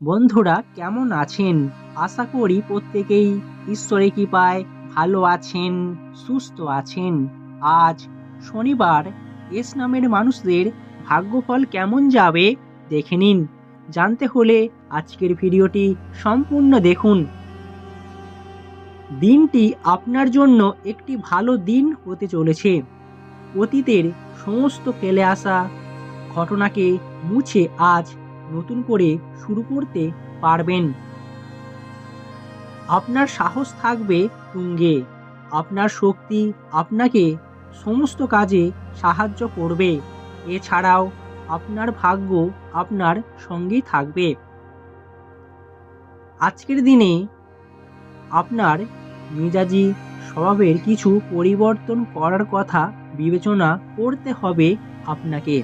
বন্ধুরা, কেমন আছেন? আশা করি প্রত্যেকেই ঈশ্বরের কৃপায় ভালো আছেন, সুস্থ আছেন। আজ শনিবার, এস নামের মানুষদের ভাগ্যফল কেমন যাবে দেখে নিন। জানতে হলে আজকের ভিডিওটি সম্পূর্ণ দেখুন। দিনটি আপনার জন্য একটি ভালো দিন হতে চলেছে। অতীতের সমস্ত ফেলে আসা ঘটনাকে মুছে আজ নতুন করে শুরু করতে পারবেন। আপনার সাহস থাকবে তুঙ্গে। আপনার শক্তি আপনাকে সমস্ত কাজে সাহায্য করবে। এছাড়াও আপনার ভাগ্য আপনার সঙ্গেই থাকবে। আজকের দিনে আপনার মেজাজি স্বভাবের কিছু পরিবর্তন করার কথা বিবেচনা করতে হবে আপনাকে।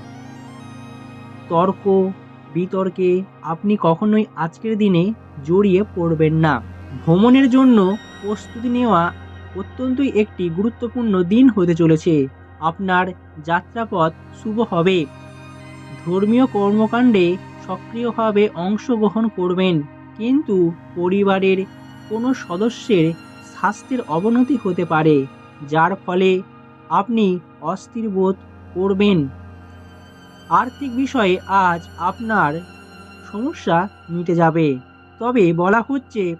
তর্ক বিতর্কে আপনি কখনোই আজকের দিনে জড়িয়ে পড়বেন না। ভ্রমণের জন্য প্রস্তুতি নেওয়া অত্যন্তই একটি গুরুত্বপূর্ণ দিন হতে চলেছে। আপনার যাত্রাপথ শুভ হবে। ধর্মীয় কর্মকাণ্ডে সক্রিয়ভাবে অংশগ্রহণ করবেন, কিন্তু পরিবারের কোনো সদস্যের স্বাস্থ্যের অবনতি হতে পারে, যার ফলে আপনি অস্থির বোধ করবেন। আর্থিক বিষয়ে আজ আপনার সমস্যা মিটে যাবে। তবে বলা হচ্ছে,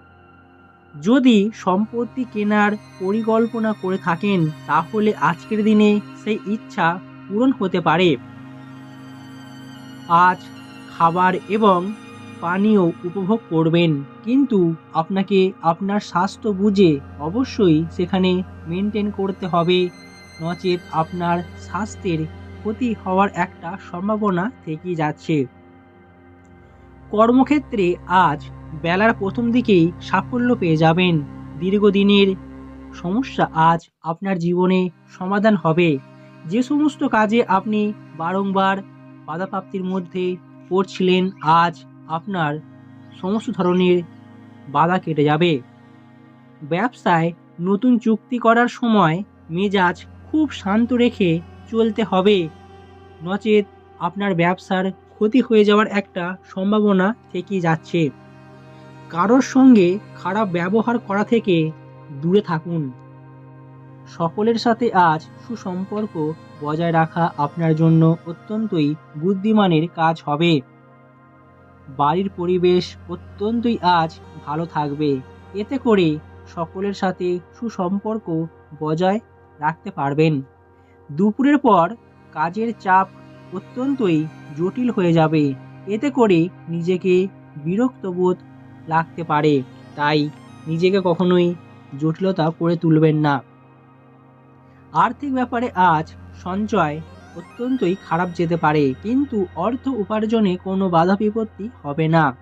যদি সম্পত্তি কেনার পরিকল্পনা করে থাকেন, তাহলে আজকের দিনে সেই ইচ্ছা পূরণ হতে পারে। আজ খাবার এবং পানীয় উপভোগ করবেন, কিন্তু আপনাকে আপনার স্বাস্থ্য বুঝে অবশ্যই সেখানে মেনটেন করতে হবে। নচেত আপনার স্বাস্থ্যের ক্ষতি হওয়ার একটা সম্ভাবনা থেকেই যাচ্ছে। কর্মক্ষেত্রে আজ বেলার প্রথম দিকেই সাফল্য পেয়ে যাবেন। দীর্ঘদিনের সমস্যা আজ আপনার জীবনে সমাধান হবে। যে সমস্ত কাজে আপনি বারংবার বাধাপ্রাপ্তির মধ্যে পড়ছিলেন, আজ আপনার সমস্ত ধরনের বাধা কেটে যাবে। ব্যবসায় নতুন চুক্তি করার সময় মেজাজ খুব শান্ত রেখে চলতে হবে। নচেত আপনার ব্যবসার ক্ষতি হয়ে যাওয়ার একটা সম্ভাবনা থেকে যাচ্ছে। কারোর সঙ্গে খারাপ ব্যবহার করা থেকে দূরে থাকুন। সকলের সাথে আজ সুসম্পর্ক বজায় রাখা আপনার জন্য অত্যন্তই বুদ্ধিমানের কাজ হবে। বাড়ির পরিবেশ অত্যন্তই আজ ভালো থাকবে। এতে করে সকলের সাথে সুসম্পর্ক বজায় রাখতে পারবেন। দুপুরের পর কাজের চাপ অত্যন্তই জটিল হয়ে যাবে। এতে করে নিজেকে বিরক্ত বোধ লাগতে পারে। তাই নিজেকে কখনোই জটিলতা করে তুলবেন না। আর্থিক ব্যাপারে আজ সঞ্চয় অত্যন্তই খারাপ যেতে পারে, কিন্তু অর্থ উপার্জনে কোনো বাধা বিপত্তি হবে না।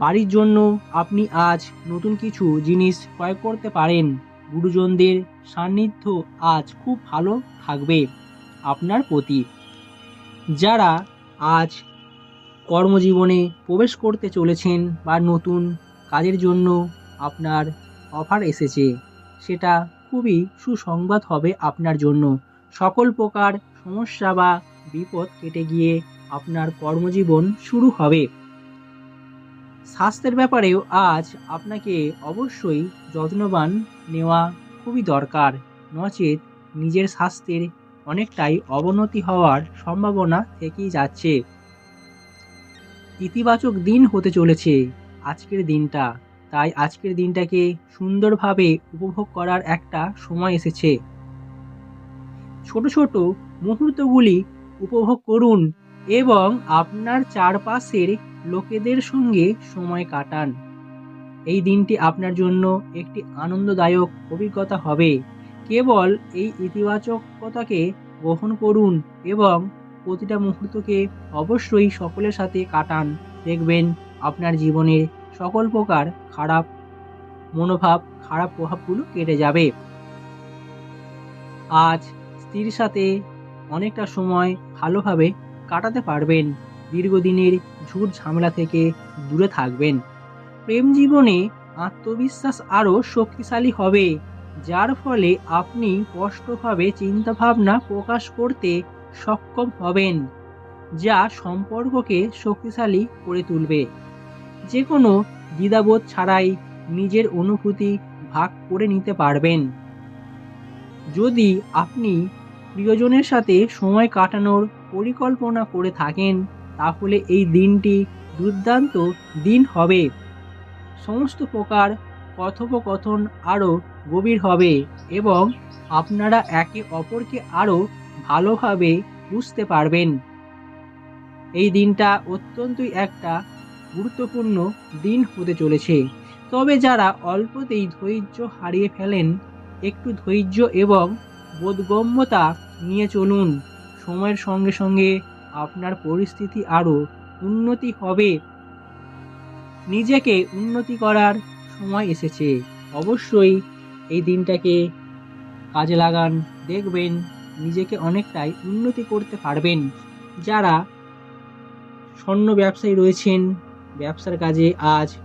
বাড়ির জন্য আপনি আজ নতুন কিছু জিনিস ক্রয় করতে পারেন। গুরুজনদের সান্নিধ্য আজ খুব ভালো থাকবে আপনার প্রতি। যারা আজ কর্মজীবনে প্রবেশ করতে চলেছেন বা নতুন কাজের জন্য আপনার অফার এসেছে, সেটা খুবই সুসংবাদ হবে আপনার জন্য। সকল প্রকার সমস্যা বা বিপদ কেটে গিয়ে আপনার কর্মজীবন শুরু হবে। স্বাস্থ্যের ব্যাপারেও আজ আপনাকে অবশ্যই যত্নবান নেওয়া খুবই দরকার। নচেত নিজের স্বাস্থ্যের অনেকটাই অবনতি হওয়ার সম্ভাবনা থেকেই যাচ্ছে। ইতিবাচক দিন হতে চলেছে আজকের দিনটা। তাই আজকের দিনটাকে সুন্দরভাবে উপভোগ করার একটা সময় এসেছে। ছোট ছোট মুহূর্তগুলি উপভোগ করুন এবং আপনার চারপাশের লোকেদের সঙ্গে সময় কাটান। এই দিনটি আপনার জন্য একটি আনন্দদায়ক অভিজ্ঞতা হবে। কেবল এই ইতিবাচকতাকে গ্রহণ করুন এবং প্রতিটা মুহূর্তকে অবশ্যই সকলের সাথে কাটান। দেখবেন আপনার জীবনের সকল প্রকার খারাপ মনোভাব, খারাপ প্রভাবগুলো কেটে যাবে। আজ স্ত্রীর সাথে অনেকটা সময় ভালোভাবে কাটাতে পারবেন। দীর্ঘদিনের ঝুট ঝামেলা থেকে দূরে থাকবেন। প্রেম জীবনে আত্মবিশ্বাস আরও শক্তিশালী হবে, যার ফলে আপনি স্পষ্টভাবে চিন্তাভাবনা প্রকাশ করতে সক্ষম হবেন, যা সম্পর্ককে শক্তিশালী করে তুলবে। যে কোনো দ্বিধাবোধ ছাড়াই নিজের অনুভূতি ভাগ করে নিতে পারবেন। যদি আপনি প্রিয়জনের সাথে সময় কাটানোর পরিকল্পনা করে থাকেন তাহলে এই দিনটি দুর্দান্ত দিন হবে। সমস্ত প্রকার কথোপকথন আরও গভীর হবে এবং আপনারা একে অপরকে আরও ভালোভাবে বুঝতে পারবেন। এই দিনটা অত্যন্তই একটা গুরুত্বপূর্ণ দিন হতে চলেছে। তবে যারা অল্পতেই ধৈর্য হারিয়ে ফেলেন, একটু ধৈর্য এবং বোধগম্যতা নিয়ে চলুন। সময়ের সঙ্গে সঙ্গে আপনার পরিস্থিতি আরও উন্নতি হবে। নিজেকে উন্নতি করার সময় এসেছে। অবশ্যই এই দিনটাকে কাজে লাগান, দেখবেন নিজেকে অনেকটাই উন্নতি করতে পারবেন। যারা স্বর্ণ ব্যবসায়ী রয়েছেন, ব্যবসার কাজে আজ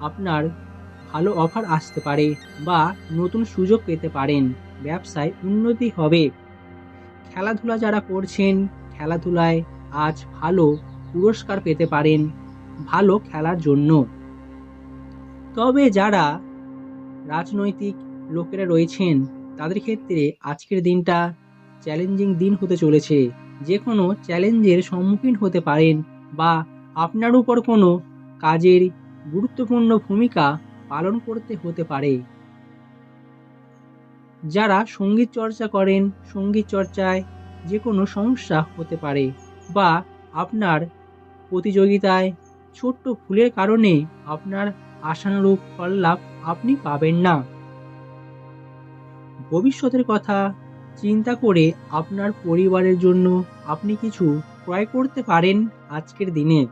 আপনার ভালো অফার আসতে পারে বা নতুন সুযোগ পেতে পারেন। ব্যবসায় উন্নতি হবে। খেলাধুলা যারা করছেন খেলাধুলায় আজ ভালো পুরস্কার পেতে পারেন ভালো খেলার জন্য। তবে যারা রাজনৈতিক লোকেরা রয়েছেন, তাদের ক্ষেত্রে আজকের দিনটা চ্যালেঞ্জিং দিন হতে চলেছে। যে কোনো চ্যালেঞ্জের সম্মুখীন হতে পারেন বা আপনার উপর কোনো কাজের গুরুত্বপূর্ণ ভূমিকা পালন করতে হতে পারে। যারা সংগীত চর্চা করেন, সংগীত চর্চায় যে কোনো সমস্যা হতে পারে বা আপনার প্রতিযোগিতায় ছোট্ট ভুলের কারণে আপনার আশানুরূপ ফল লাভ আপনি পাবেন না। ভবিষ্যতের কথা চিন্তা করে আপনার পরিবারের জন্য আপনি কিছু ক্রয় করতে পারেন আজকের দিনে।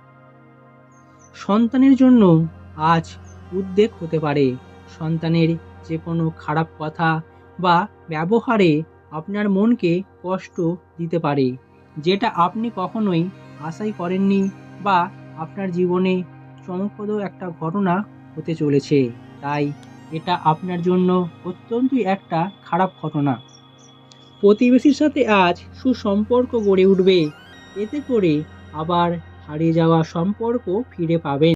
সন্তানের জন্য আজ উদ্বেগ হতে পারে। সন্তানের যে কোনো খারাপ কথা বা ব্যবহারে আপনার মনকে কষ্ট দিতে পারে, যেটা আপনি কখনোই আশাই করেননি বা আপনার জীবনে চমকপ্রদ একটা ঘটনা হতে চলেছে। তাই এটা আপনার জন্য অত্যন্তই একটা খারাপ ঘটনা। প্রতিবেশীর সাথে আজ সুসম্পর্ক গড়ে উঠবে। এতে করে আবার হারিয়ে যাওয়া সম্পর্ক ফিরে পাবেন।